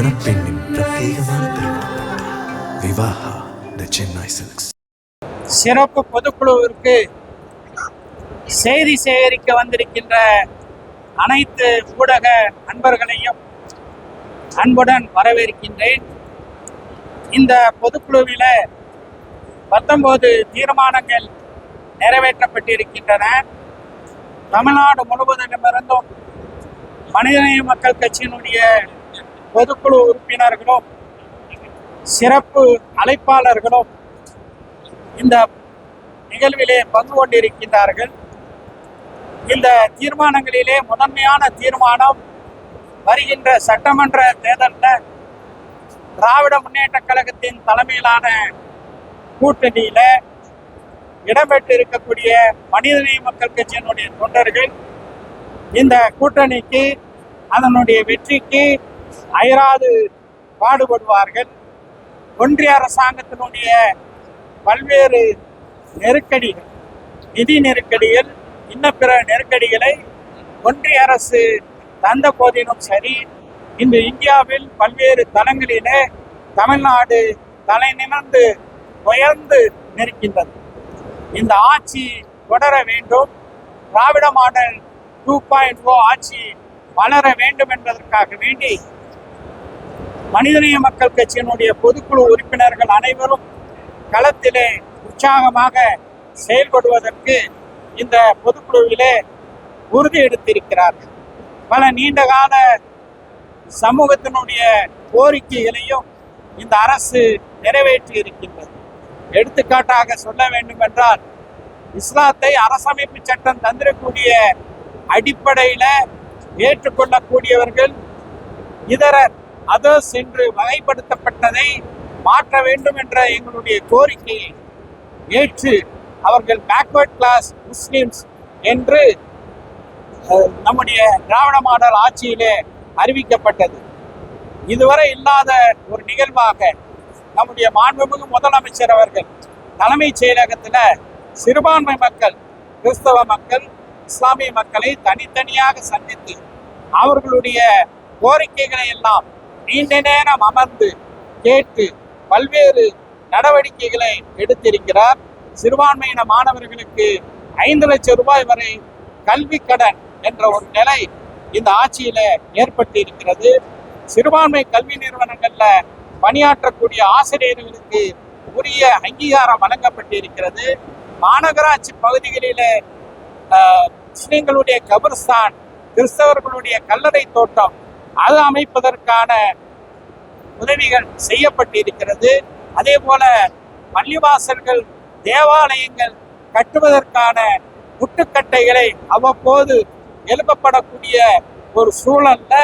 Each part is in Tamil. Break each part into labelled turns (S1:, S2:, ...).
S1: மணப்பெண்ணின் பிரத்யேகமான விவாஹா த சென்னை சில்க்ஸ்
S2: சிறப்பு பொதுக்குழுவிற்கு செய்தி சேகரிக்க வந்திருக்கின்ற அனைத்து ஊடக நண்பர்களையும் அன்புடன் வரவேற்கின்றேன். இந்த பொதுக்குழுவில் பத்தொன்பது தீர்மானங்கள் நிறைவேற்றப்பட்டிருக்கின்றன. தமிழ்நாடு முழுவதிலுமிருந்தும் மனிதநேய மக்கள் கட்சியினுடைய பொதுக்குழு உறுப்பினர்களும் சிறப்பு அழைப்பாளர்களும் இந்த நிகழ்விலே பங்கு கொண்டிருக்கின்றார்கள். இந்த தீர்மானங்களிலே முதன்மையான தீர்மானம் வருகின்ற சட்டமன்ற தேர்தலில் திராவிட முன்னேற்ற கழகத்தின் தலைமையிலான கூட்டணியில இடம்பெற்றிருக்கக்கூடிய மனிதநேய மக்கள் கட்சியினுடைய தொண்டர்கள் இந்த கூட்டணிக்கு அதனுடைய வெற்றிக்கு அயராது பாடுபடுவார்கள். ஒன்றிய அரசாங்கத்தினுடைய பல்வேறு நெருக்கடிகள் நிதி நெருக்கடிகள் இன்ன பிற நெருக்கடிகளை ஒன்றிய அரசு தந்த போதிலும் சரி இன்று இந்தியாவில் பல்வேறு தளங்களிலே தமிழ்நாடு தலை நிமிர்ந்து உயர்ந்து நிற்கின்றது. இந்த ஆட்சி தொடர வேண்டும். Dravida model two point O ஆட்சி வளர வேண்டும் என்பதற்காக வேண்டி மனிதநேய மக்கள் கட்சியினுடைய பொதுக்குழு உறுப்பினர்கள் அனைவரும் களத்திலே உற்சாகமாக செயல்படுவதற்கு இந்த பொதுக்குழுவிலே உறுதி எடுத்திருக்கிறார்கள். பல நீண்டகால சமூகத்தினுடைய கோரிக்கைகளையும் இந்த அரசு நிறைவேற்றி இருக்கின்றது. எடுத்துக்காட்டாக சொல்ல வேண்டும் என்றால் இஸ்லாத்தை அரசமைப்பு சட்டம் தந்திரக்கூடிய அடிப்படையில் ஏற்றுக்கொள்ளக்கூடியவர்கள் இதரர் அதர்ஸ் என்று வகைப்படுத்தப்பட்டதை மாற்ற வேண்டும் என்ற எங்களுடைய கோரிக்கையை ஏற்று அவர்கள் பேக்வர்ட் கிளாஸ் முஸ்லிம்ஸ் என்று நம்முடைய திராவிட மாடல் ஆட்சியிலே அறிவிக்கப்பட்டது. இதுவரை இல்லாத ஒரு நிகழ்வாக நம்முடைய மாண்புமிகு முதலமைச்சர் அவர்கள் தலைமைச் செயலகத்தில் சிறுபான்மை மக்கள் கிறிஸ்தவ மக்கள் இஸ்லாமிய மக்களை தனித்தனியாக சந்தித்து அவர்களுடைய கோரிக்கைகளை எல்லாம் நீண்ட நேரம் அமர்ந்து கேட்டு பல்வேறு நடவடிக்கைகளை எடுத்திருக்கிறார். சிறுபான்மையின மாணவர்களுக்கு ஐந்து லட்சம் ரூபாய் வரை கல்வி கடன் என்ற ஒரு நிலை இந்த ஆட்சியில ஏற்பட்டிருக்கிறது. சிறுபான்மை கல்வி நிறுவனங்கள்ல பணியாற்றக்கூடிய ஆசிரியர்களுக்கு உரிய அங்கீகாரம் வழங்கப்பட்டிருக்கிறது. மாநகராட்சி பகுதிகளில முஸ்லிம்களுடைய கபிர்ஸ்தான் கிறிஸ்தவர்களுடைய கல்லறை தோட்டம் அது அமைப்பதற்கான உதவிகள் செய்யப்பட்டிருக்கிறது. அதே போல பள்ளிவாசல்கள் தேவாலயங்கள் கட்டுவதற்கான முட்டுக்கட்டைகளை அவ்வப்போது எழுப்பப்படக்கூடிய ஒரு சூழல்ல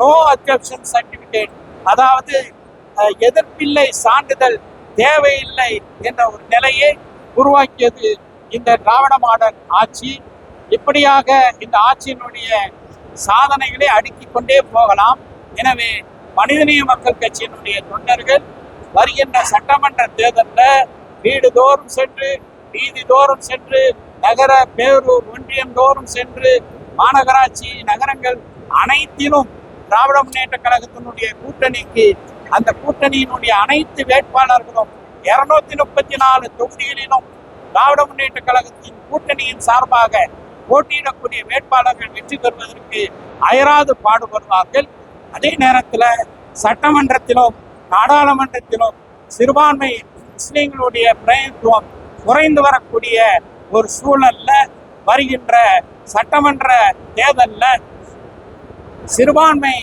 S2: நோ அப்ஜெக்ஷன் சர்டிபிகேட் அதாவது அஹ், எதிர்ப்பில்லை சான்றிதழ் தேவையில்லை என்ற ஒரு நிலையை உருவாக்கியது இந்த திராவிட மாடல் ஆட்சி. இப்படியாக இந்த ஆட்சியினுடைய சாதனைகளை அடுக்கிக் கொண்டே போகலாம். எனவே மனிதநேய மக்கள் கட்சியினுடைய தொண்டர்கள் வருகின்ற சட்டமன்ற தேர்தலில் வீடுதோறும் சென்று வீதி தோறும் சென்று நகர பேரூர் ஒன்றியம் தோறும் சென்று மாநகராட்சி நகரங்கள் அனைத்திலும் திராவிட முன்னேற்ற கழகத்தினுடைய கூட்டணிக்கு அந்த கூட்டணியினுடைய அனைத்து வேட்பாளர்களும் இருநூத்தி முப்பத்தி நாலு தொகுதிகளிலும் திராவிட முன்னேற்ற கழகத்தின் கூட்டணியின் சார்பாக போட்டியிடக்கூடிய வேட்பாளர்கள் வெற்றி பெறுவதற்கு அயராது பாடுபடுவார்கள். அதே நேரத்தில் சட்டமன்றத்திலும் நாடாளுமன்றத்திலும் சிறுபான்மை முஸ்லீம்களுடைய பிரதிநிதித்துவம் குறைந்து வரக்கூடிய ஒரு சூழல்ல வருகின்ற சட்டமன்ற தேர்தலில் சிறுபான்மை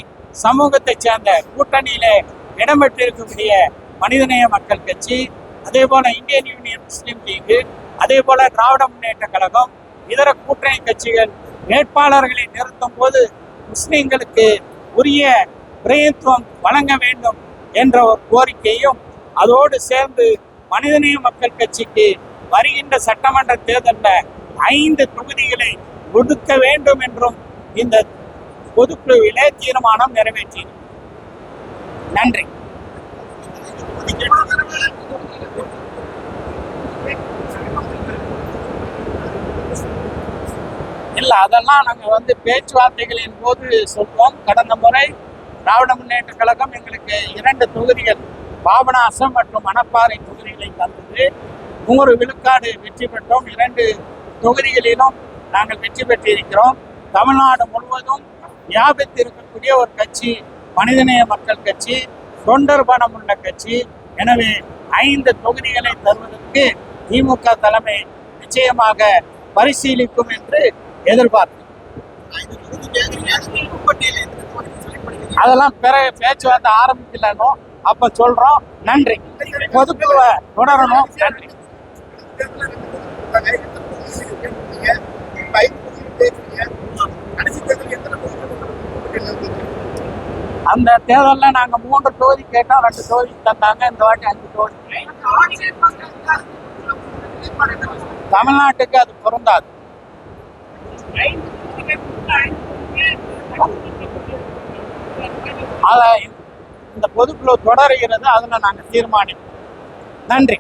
S2: சமூகத்தைச் சேர்ந்த கூட்டணியிலே இடம்பெற்றிருக்கக்கூடிய மனிதநேய மக்கள் கட்சி அதே போல இந்தியன் யூனியன் முஸ்லீம் லீக் அதே போல திராவிட முன்னேற்ற கழகம் இதர கூட்டணி கட்சிகள் வேட்பாளர்களை நிறுத்தும் போது முஸ்லிம்களுக்கு உரிய பிரதித்துவம் வழங்க வேண்டும் என்ற ஒரு கோரிக்கையும் அதோடு சேர்ந்து மனிதநேய மக்கள் கட்சிக்கு வருகின்ற சட்டமன்ற தேர்தலில் ஐந்து தொகுதிகளை ஒடுக்க வேண்டும் என்றும் இந்த பொதுக்குழுவிலே தீர்மானம் நிறைவேற்றியது. நன்றி. இல்லை அதெல்லாம் நாங்கள் வந்து பேச்சுவார்த்தைகளின் போது சொல்வோம். கடந்த முறை திராவிட முன்னேற்ற கழகம் எங்களுக்கு இரண்டு தொகுதிகள் பாபநாசம் மற்றும் மணப்பாறை தொகுதிகளை தந்தது. நூறு விழுக்காடு வெற்றி பெற்றோம். இரண்டு தொகுதிகளிலும் நாங்கள் வெற்றி பெற்றிருக்கிறோம். தமிழ்நாடு முழுவதும் வியாபித்து இருக்கக்கூடிய ஒரு கட்சி மனிதநேய மக்கள் கட்சி தொண்டர் பணம் உள்ள கட்சி. எனவே ஐந்து தொகுதிகளை தருவதற்கு திமுக தலைமை நிச்சயமாக பரிசீலிக்கும் என்று எதிர்பார்ப்பு. அதெல்லாம் பிற பேச்சுவார்த்தை ஆரம்பிக்கலன்னு அப்ப சொல்றோம் நன்றி. பொதுக்குழுவை தொடரணும் நன்றி. அந்த தேர்தலில் நாங்கள் மூன்று தொகுதி கேட்டோம் ரெண்டு தொகுதி தந்தாங்க இந்த வாட்டி அஞ்சு தொகுதி. தமிழ்நாட்டுக்கு அது பொருந்தாது. அதை இந்த பொதுக்குழு தொடர்கிறது அதில் நாங்க தீர்மானிப்போம். நன்றி.